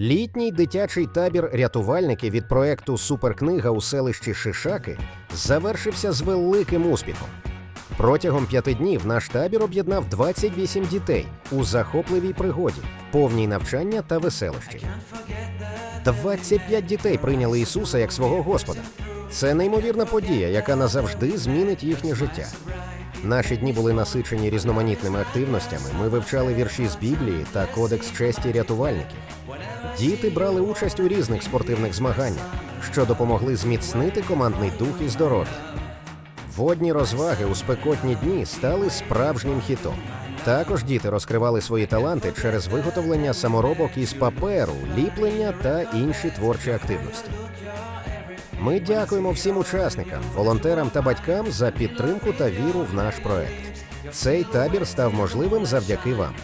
Літній дитячий табір рятувальників від проекту Суперкнига у селищі Шишаки завершився з великим успіхом. Протягом п'яти днів наш табір об'єднав 28 дітей у захопливій пригоді, повній навчання та веселощів. 25 дітей прийняли Ісуса як свого Господа. Це неймовірна подія, яка назавжди змінить їхнє життя. Наші дні були насичені різноманітними активностями. Ми вивчали вірші з Біблії та Кодекс честі рятувальників. Діти брали участь у різних спортивних змаганнях, що допомогли зміцнити командний дух і здоров'я. Водні розваги у спекотні дні стали справжнім хітом. Також діти розкривали свої таланти через виготовлення саморобок із паперу, ліплення та інші творчі активності. Ми дякуємо всім учасникам, волонтерам та батькам за підтримку та віру в наш проект. Цей табір став можливим завдяки вам.